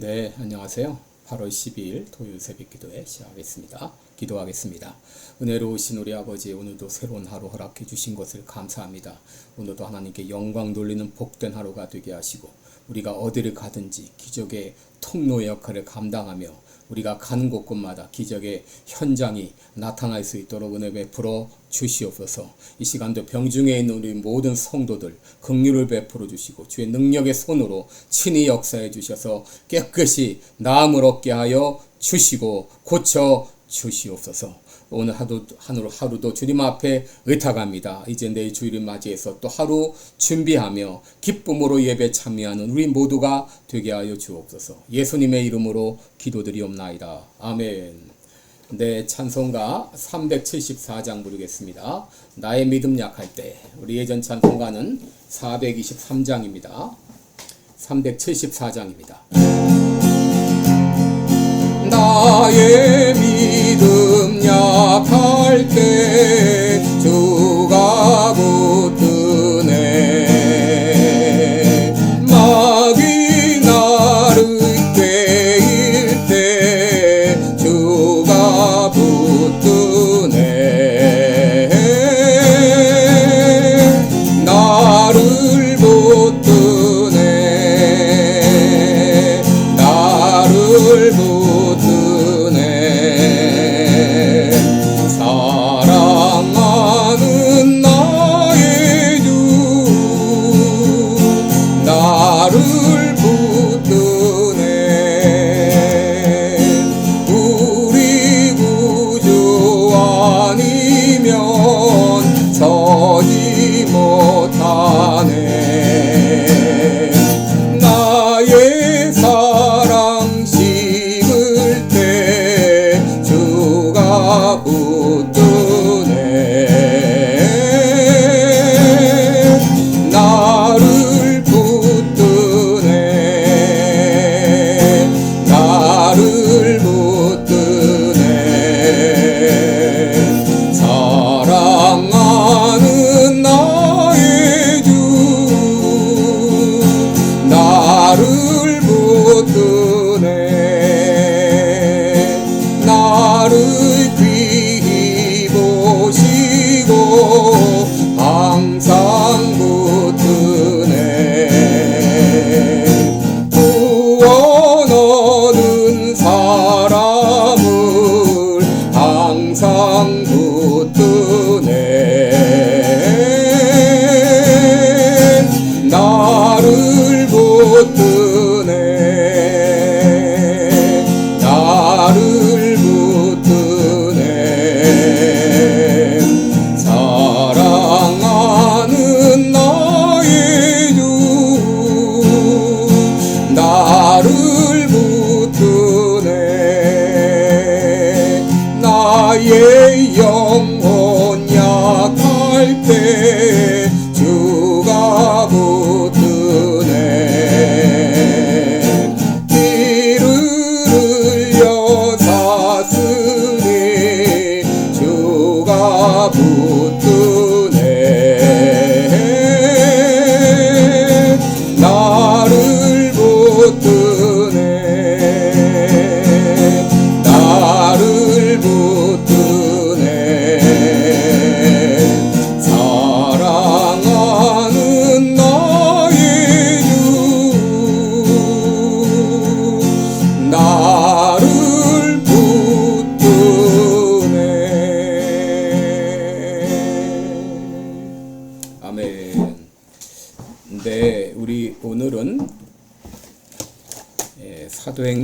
네, 안녕하세요. 8월 12일 토요일 새벽 기도회 시작하겠습니다. 기도하겠습니다. 은혜로우신 우리 아버지 오늘도 새로운 하루 허락해 주신 것을 감사합니다. 오늘도 하나님께 영광 돌리는 복된 하루가 되게 하시고 우리가 어디를 가든지 기적의 통로 역할을 감당하며 우리가 가는 곳곳마다 기적의 현장이 나타날 수 있도록 은혜 베풀어 주시옵소서. 이 시간도 병중에 있는 우리 모든 성도들 긍휼을 베풀어 주시고 주의 능력의 손으로 친히 역사해 주셔서 깨끗이 나음을 얻게 하여 주시고 고쳐 주시옵소서. 오늘 하루, 하루, 하루도 주님 앞에 의탁합니다. 이제 내일 주일을 맞이해서 또 하루 준비하며 기쁨으로 예배 참여하는 우리 모두가 되게 하여 주옵소서. 예수님의 이름으로 기도드리옵나이다. 아멘. 네, 찬송가 374장 부르겠습니다. 나의 믿음 약할 때. 우리 예전 찬송가는 423장입니다. 374장입니다. 나의 믿음 약할 때 주 나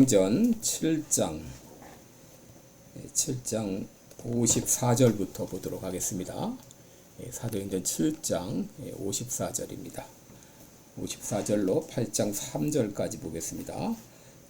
사도행전 7장 7장 54절부터 보도록 하겠습니다. 예, 사도행전 7장 54절입니다. 54절로 8장 3절까지 보겠습니다.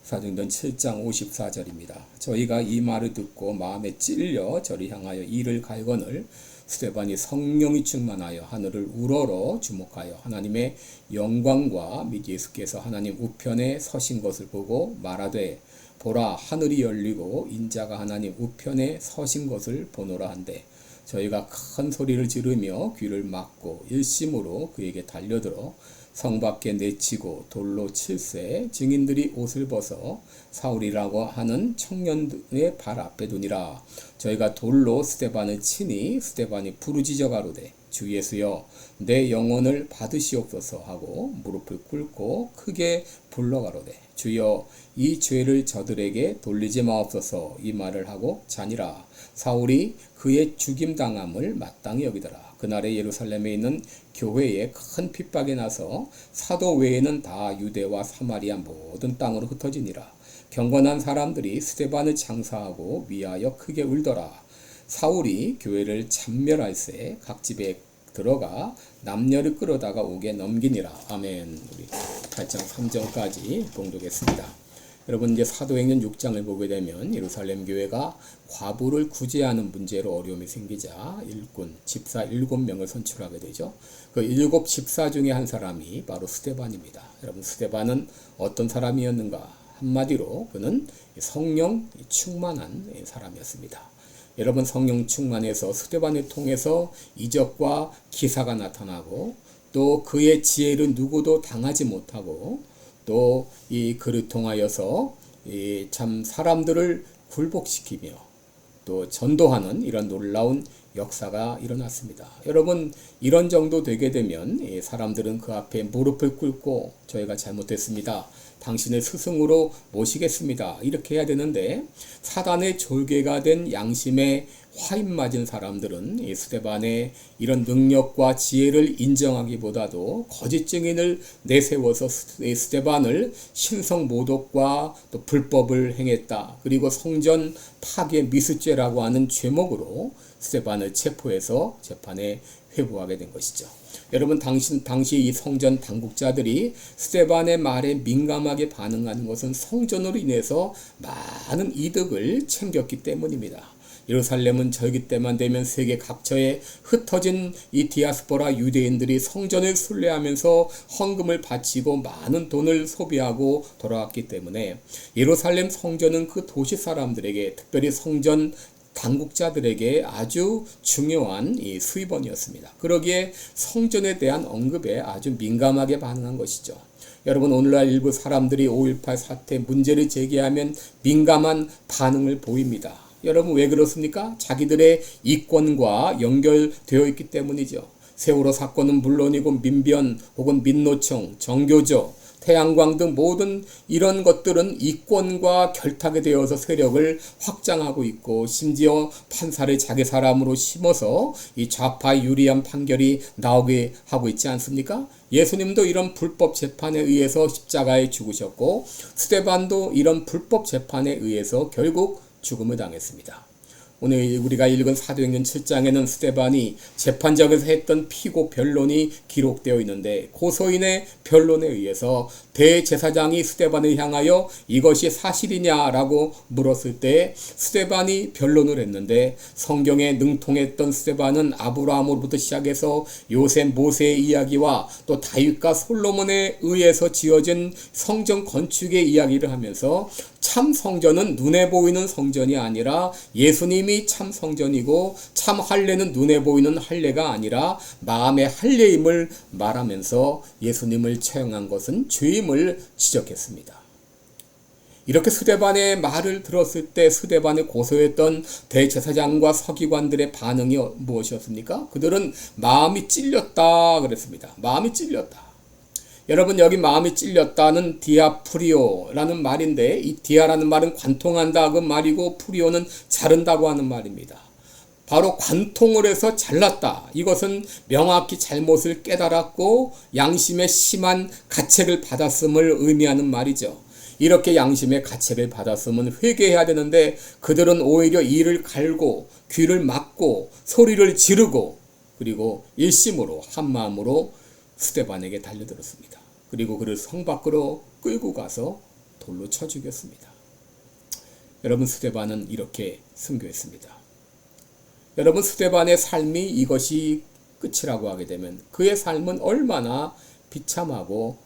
사도행전 7장 54절입니다. 저희가 이 말을 듣고 마음에 찔려 저리 향하여 이를 갈거늘 스테반이 성령이 충만하여 하늘을 우러러 주목하여 하나님의 영광과 및 예수께서 하나님 우편에 서신 것을 보고 말하되 보라 하늘이 열리고 인자가 하나님 우편에 서신 것을 보노라 한데 저희가 큰 소리를 지르며 귀를 막고 일심으로 그에게 달려들어 성 밖에 내치고 돌로 칠세 증인들이 옷을 벗어 사울이라고 하는 청년의 발 앞에 두니라. 저희가 돌로 스테반을 치니 스테반이 부르짖어 가로되 주 예수여 내 영혼을 받으시옵소서 하고 무릎을 꿇고 크게 불러가로되 주여 이 죄를 저들에게 돌리지 마옵소서 이 말을 하고 자니라. 사울이 그의 죽임 당함을 마땅히 여기더라 그날에 예루살렘에 있는 교회에 큰 핍박이 나서 사도 외에는 다 유대와 사마리아 모든 땅으로 흩어지니라 경건한 사람들이 스테반을 장사하고 위하여 크게 울더라 사울이 교회를 참멸할세 각 집에 들어가 남녀를 끌어다가 옥에 넘기니라. 아멘. 우리 8장 3절까지 봉독했습니다. 여러분 이제 사도행전 6장을 보게 되면 예루살렘 교회가 과부를 구제하는 문제로 어려움이 생기자 일꾼 집사 일곱 명을 선출하게 되죠. 그 일곱 집사 중에 한 사람이 바로 스테반입니다. 여러분 스테반은 어떤 사람이었는가? 한마디로 그는 성령 충만한 사람이었습니다. 여러분 성령 충만해서 스테반을 통해서 이적과 기사가 나타나고 또 그의 지혜를 누구도 당하지 못하고 또 이 그를 통하여서 이 참 사람들을 굴복시키며 또 전도하는 이런 놀라운 역사가 일어났습니다. 여러분 이런 정도 되게 되면 이 사람들은 그 앞에 무릎을 꿇고 저희가 잘못했습니다. 당신을 스승으로 모시겠습니다. 이렇게 해야 되는데 사단의 졸개가 된 양심에 화인 맞은 사람들은 이 스테반의 이런 능력과 지혜를 인정하기보다도 거짓 증인을 내세워서 이 스테반을 신성 모독과 또 불법을 행했다. 그리고 성전 파괴 미수죄라고 하는 죄목으로 스테반을 체포해서 재판에 회부하게 된 것이죠. 여러분 당신 당시 이 성전 당국자들이 스테반의 말에 민감하게 반응하는 것은 성전으로 인해서 많은 이득을 챙겼기 때문입니다. 예루살렘은 절기 때만 되면 세계 각처에 흩어진 이 디아스포라 유대인들이 성전을 순례하면서 헌금을 바치고 많은 돈을 소비하고 돌아왔기 때문에 예루살렘 성전은 그 도시 사람들에게 특별히 성전 당국자들에게 아주 중요한 이 수입원이었습니다. 그러기에 성전에 대한 언급에 아주 민감하게 반응한 것이죠. 여러분 오늘날 일부 사람들이 5.18 사태 문제를 제기하면 민감한 반응을 보입니다. 여러분 왜 그렇습니까? 자기들의 이권과 연결되어 있기 때문이죠. 세월호 사건은 물론이고 민변 혹은 민노총, 정교조, 태양광 등 모든 이런 것들은 이권과 결탁이 되어서 세력을 확장하고 있고 심지어 판사를 자기 사람으로 심어서 이 좌파 유리한 판결이 나오게 하고 있지 않습니까? 예수님도 이런 불법 재판에 의해서 십자가에 죽으셨고 스테반도 이런 불법 재판에 의해서 결국 죽음을 당했습니다. 오늘 우리가 읽은 사도행전 7장에는 스테반이 재판장에서 했던 피고 변론이 기록되어 있는데 고소인의 변론에 의해서 대제사장이 스테반을 향하여 이것이 사실이냐라고 물었을 때 스테반이 변론을 했는데 성경에 능통했던 스테반은 아브라함으로부터 시작해서 요셉 모세의 이야기와 또 다윗과 솔로몬에 의해서 지어진 성전 건축의 이야기를 하면서 참 성전은 눈에 보이는 성전이 아니라 예수님이 참 성전이고 참 할례는 눈에 보이는 할례가 아니라 마음의 할례임을 말하면서 예수님을 처형한 것은 죄임을 지적했습니다. 이렇게 스데반의 말을 들었을 때 스데반을 고소했던 대제사장과 서기관들의 반응이 무엇이었습니까? 그들은 마음이 찔렸다 그랬습니다. 마음이 찔렸다. 여러분 여기 마음이 찔렸다는 디아프리오라는 말인데 이 디아라는 말은 관통한다 그 말이고 프리오는 자른다고 하는 말입니다. 바로 관통을 해서 잘났다. 이것은 명확히 잘못을 깨달았고 양심의 심한 가책을 받았음을 의미하는 말이죠. 이렇게 양심의 가책을 받았으면 회개해야 되는데 그들은 오히려 이를 갈고 귀를 막고 소리를 지르고 그리고 일심으로 한 마음으로 스테반에게 달려들었습니다. 그리고 그를 성 밖으로 끌고 가서 돌로 쳐 죽였습니다. 여러분 스테반은 이렇게 순교했습니다. 여러분 스테반의 삶이 이것이 끝이라고 하게 되면 그의 삶은 얼마나 비참하고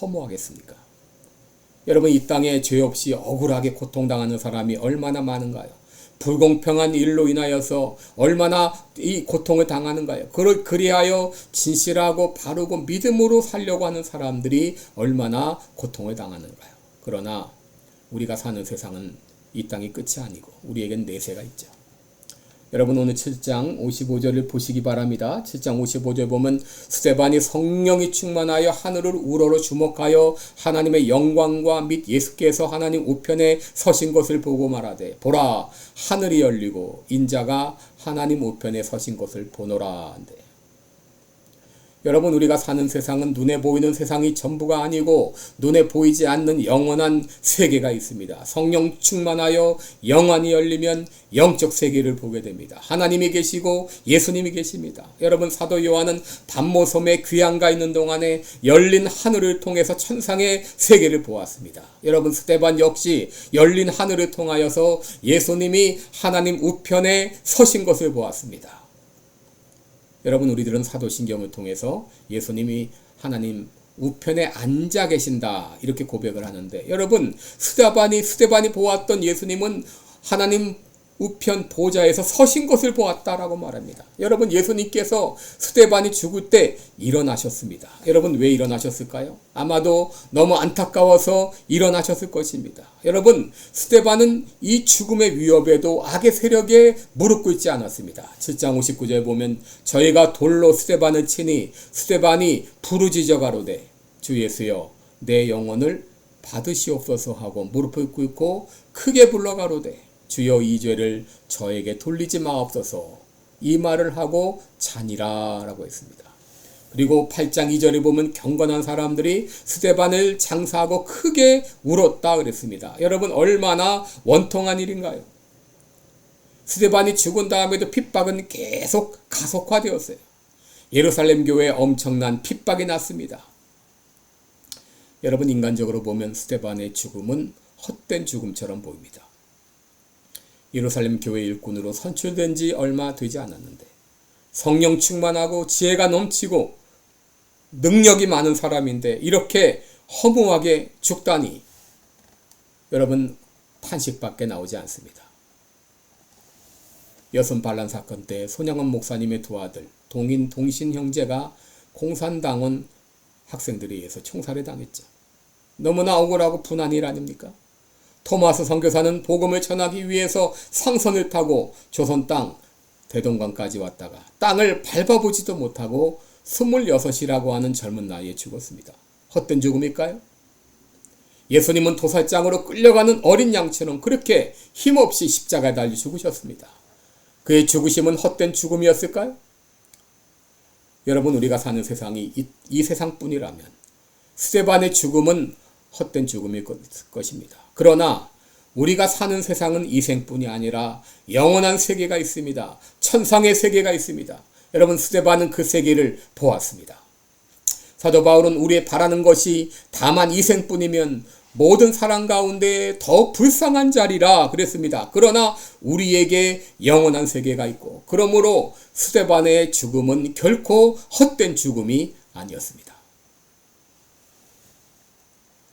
허무하겠습니까? 여러분 이 땅에 죄 없이 억울하게 고통당하는 사람이 얼마나 많은가요? 불공평한 일로 인하여서 얼마나 이 고통을 당하는가요? 그러- 그리하여 진실하고 바르고 믿음으로 살려고 하는 사람들이 얼마나 고통을 당하는가요? 그러나 우리가 사는 세상은 이 땅이 끝이 아니고 우리에겐 내세가 있죠. 여러분 오늘 7장 55절을 보시기 바랍니다. 7장 55절 보면 스테반이 성령이 충만하여 하늘을 우러러 주목하여 하나님의 영광과 및 예수께서 하나님 우편에 서신 것을 보고 말하되 보라 하늘이 열리고 인자가 하나님 우편에 서신 것을 보노라 한대. 여러분 우리가 사는 세상은 눈에 보이는 세상이 전부가 아니고 눈에 보이지 않는 영원한 세계가 있습니다. 성령 충만하여 영안이 열리면 영적 세계를 보게 됩니다. 하나님이 계시고 예수님이 계십니다. 여러분 사도 요한은 밤모섬에 귀양가 있는 동안에 열린 하늘을 통해서 천상의 세계를 보았습니다. 여러분 스테반 역시 열린 하늘을 통하여서 예수님이 하나님 우편에 서신 것을 보았습니다. 여러분 우리들은 사도신경을 통해서 예수님이 하나님 우편에 앉아 계신다 이렇게 고백을 하는데 여러분 스테반이 스테반이 보았던 예수님은 하나님 우편 보좌에서 서신 것을 보았다라고 말합니다. 여러분 예수님께서 스테반이 죽을 때 일어나셨습니다. 여러분 왜 일어나셨을까요? 아마도 너무 안타까워서 일어나셨을 것입니다. 여러분 스테반은 이 죽음의 위협에도 악의 세력에 무릎 꿇지 않았습니다. 7장 59절 보면 저희가 돌로 스테반을 치니 스테반이 부르짖어 가로되 주 예수여 내 영혼을 받으시옵소서 하고 무릎을 꿇고 크게 불러 가로되 주여 이 죄를 저에게 돌리지 마옵소서 이 말을 하고 자니라라고 했습니다. 그리고 8장 2절에 보면 경건한 사람들이 스테반을 장사하고 크게 울었다 그랬습니다. 여러분 얼마나 원통한 일인가요? 스테반이 죽은 다음에도 핍박은 계속 가속화되었어요. 예루살렘 교회에 엄청난 핍박이 났습니다. 여러분 인간적으로 보면 스테반의 죽음은 헛된 죽음처럼 보입니다. 예루살렘 교회 일꾼으로 선출된 지 얼마 되지 않았는데 성령 충만하고 지혜가 넘치고 능력이 많은 사람인데 이렇게 허무하게 죽다니 여러분 탄식밖에 나오지 않습니다. 여선 반란 사건 때 손양원 목사님의 두 아들 동인 동신 형제가 공산당원 학생들에 의해서 총살해 당했죠. 너무나 억울하고 분한 일 아닙니까? 토마스 선교사는 복음을 전하기 위해서 상선을 타고 조선 땅 대동강까지 왔다가 땅을 밟아보지도 못하고 26이라고 하는 젊은 나이에 죽었습니다. 헛된 죽음일까요? 예수님은 도살장으로 끌려가는 어린 양처럼 그렇게 힘없이 십자가에 달려 죽으셨습니다. 그의 죽으심은 헛된 죽음이었을까요? 여러분 우리가 사는 세상이 이, 이 세상뿐이라면 스테반의 죽음은 헛된 죽음일 것입니다. 그러나 우리가 사는 세상은 이 생뿐이 아니라 영원한 세계가 있습니다. 천상의 세계가 있습니다. 여러분 스테반은 그 세계를 보았습니다. 사도 바울은 우리의 바라는 것이 다만 이 생뿐이면 모든 사람 가운데 더 불쌍한 자리라 그랬습니다. 그러나 우리에게 영원한 세계가 있고 그러므로 스테반의 죽음은 결코 헛된 죽음이 아니었습니다.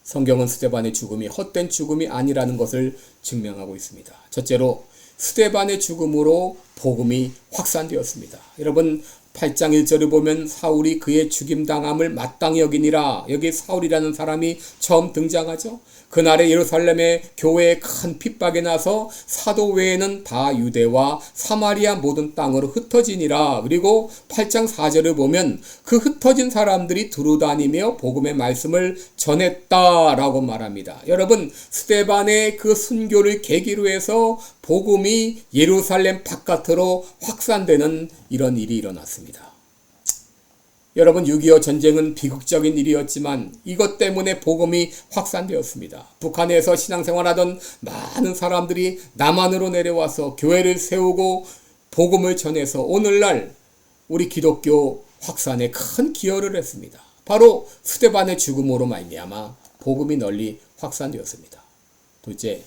성경은 스테반의 죽음이 헛된 죽음이 아니라는 것을 증명하고 있습니다. 첫째로 스테반의 죽음으로 복음이 확산되었습니다. 여러분 8장 1절을 보면 사울이 그의 죽임당함을 마땅히 여기니라 여기 사울이라는 사람이 처음 등장하죠. 그날에 예루살렘의 교회에 큰 핍박이 나서 사도 외에는 다 유대와 사마리아 모든 땅으로 흩어지니라. 그리고 8장 4절을 보면 그 흩어진 사람들이 두루다니며 복음의 말씀을 전했다라고 말합니다. 여러분 스테반의 그 순교를 계기로 해서 복음이 예루살렘 바깥으로 확산되는 이런 일이 일어났습니다. 여러분 6.25 전쟁은 비극적인 일이었지만 이것 때문에 복음이 확산되었습니다. 북한에서 신앙생활하던 많은 사람들이 남한으로 내려와서 교회를 세우고 복음을 전해서 오늘날 우리 기독교 확산에 큰 기여를 했습니다. 바로 스테반의 죽음으로 말미암아 복음이 널리 확산되었습니다. 둘째,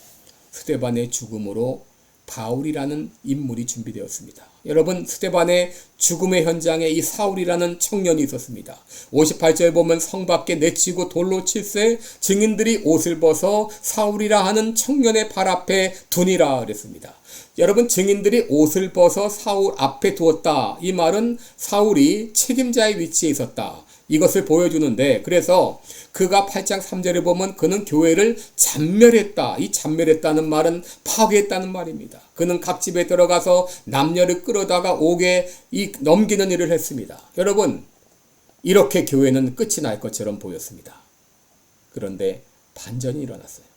스테반의 죽음으로 바울이라는 인물이 준비되었습니다. 여러분 스테반의 죽음의 현장에 이 사울이라는 청년이 있었습니다. 58절 보면 성 밖에 내치고 돌로 칠세 증인들이 옷을 벗어 사울이라 하는 청년의 발 앞에 두니라 그랬습니다. 여러분 증인들이 옷을 벗어 사울 앞에 두었다. 이 말은 사울이 책임자의 위치에 있었다. 이것을 보여주는데 그래서 그가 8장 3절에 보면 그는 교회를 잔멸했다. 이 잔멸했다는 말은 파괴했다는 말입니다. 그는 각 집에 들어가서 남녀를 끌어다가 옥에 이 넘기는 일을 했습니다. 여러분 이렇게 교회는 끝이 날 것처럼 보였습니다. 그런데 반전이 일어났어요.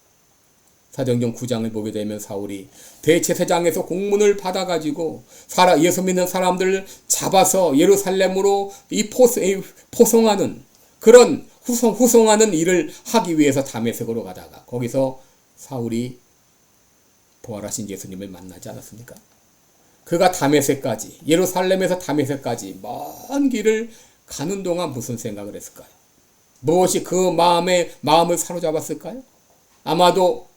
사도행전 9장을 보게 되면 사울이 대제사장에서 공문을 받아가지고 사라 예수 믿는 사람들을 잡아서 예루살렘으로 이 포스, 이 포송하는 그런 후송, 후송하는 일을 하기 위해서 다메섹으로 가다가 거기서 사울이 부활하신 예수님을 만나지 않았습니까? 그가 다메섹까지 예루살렘에서 다메섹까지 먼 길을 가는 동안 무슨 생각을 했을까요? 무엇이 그 마음의 마음을 사로잡았을까요? 아마도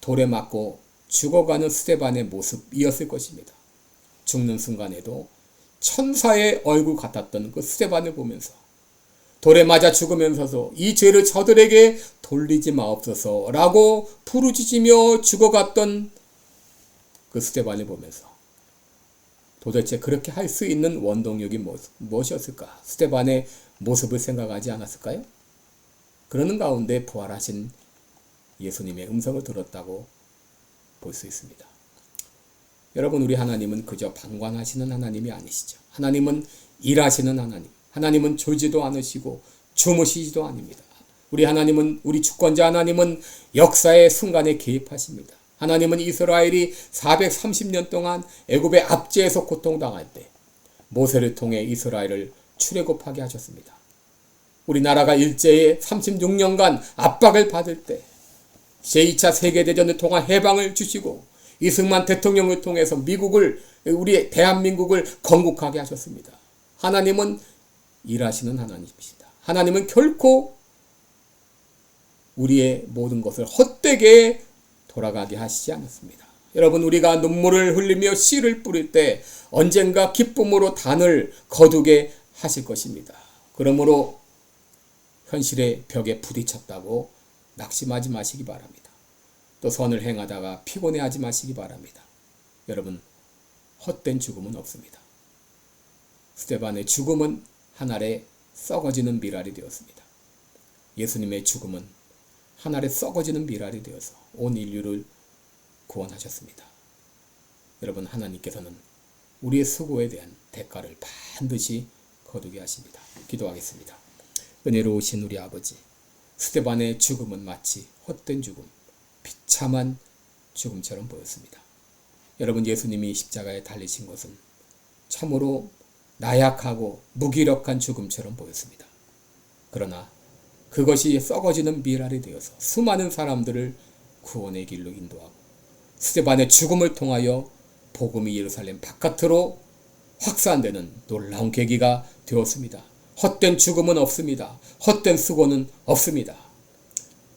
돌에 맞고 죽어가는 스테반의 모습이었을 것입니다. 죽는 순간에도 천사의 얼굴 같았던 그 스테반을 보면서 돌에 맞아 죽으면서도 이 죄를 저들에게 돌리지 마옵소서라고 부르짖으며 죽어갔던 그 스테반을 보면서 도대체 그렇게 할 수 있는 원동력이 무엇이었을까? 스테반의 모습을 생각하지 않았을까요? 그러는 가운데 부활하신 예수님의 음성을 들었다고 볼 수 있습니다. 여러분, 우리 하나님은 그저 방관하시는 하나님이 아니시죠. 하나님은 일하시는 하나님. 하나님은 졸지도 않으시고 주무시지도 아닙니다. 우리 하나님은 우리 주권자 하나님은 역사의 순간에 개입하십니다. 하나님은 이스라엘이 430년 동안 애굽의 압제에서 고통당할 때 모세를 통해 이스라엘을 출애굽하게 하셨습니다. 우리나라가 일제에 36년간 압박을 받을 때 제2차 세계대전을 통한 해방을 주시고 이승만 대통령을 통해서 미국을 우리 대한민국을 건국하게 하셨습니다. 하나님은 일하시는 하나님이시다. 하나님은 결코 우리의 모든 것을 헛되게 돌아가게 하시지 않았습니다. 여러분 우리가 눈물을 흘리며 씨를 뿌릴 때 언젠가 기쁨으로 단을 거두게 하실 것입니다. 그러므로 현실의 벽에 부딪혔다고 낙심하지 마시기 바랍니다. 또 선을 행하다가 피곤해하지 마시기 바랍니다. 여러분 헛된 죽음은 없습니다. 스테반의 죽음은 하늘에 썩어지는 미랄이 되었습니다. 예수님의 죽음은 하늘에 썩어지는 미랄이 되어서 온 인류를 구원하셨습니다. 여러분 하나님께서는 우리의 수고에 대한 대가를 반드시 거두게 하십니다. 기도하겠습니다. 은혜로우신 우리 아버지 스테반의 죽음은 마치 헛된 죽음, 비참한 죽음처럼 보였습니다. 여러분 예수님이 십자가에 달리신 것은 참으로 나약하고 무기력한 죽음처럼 보였습니다. 그러나 그것이 썩어지는 미랄이 되어서 수많은 사람들을 구원의 길로 인도하고 스테반의 죽음을 통하여 복음이 예루살렘 바깥으로 확산되는 놀라운 계기가 되었습니다. 헛된 죽음은 없습니다. 헛된 수고는 없습니다.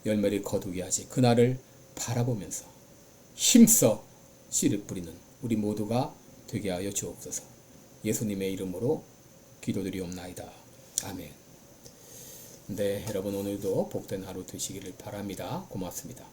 열매를 거두게 하시 그날을 바라보면서 힘써 씨를 뿌리는 우리 모두가 되게 하여 주옵소서. 예수님의 이름으로 기도드리옵나이다. 아멘. 네, 여러분 오늘도 복된 하루 되시기를 바랍니다. 고맙습니다.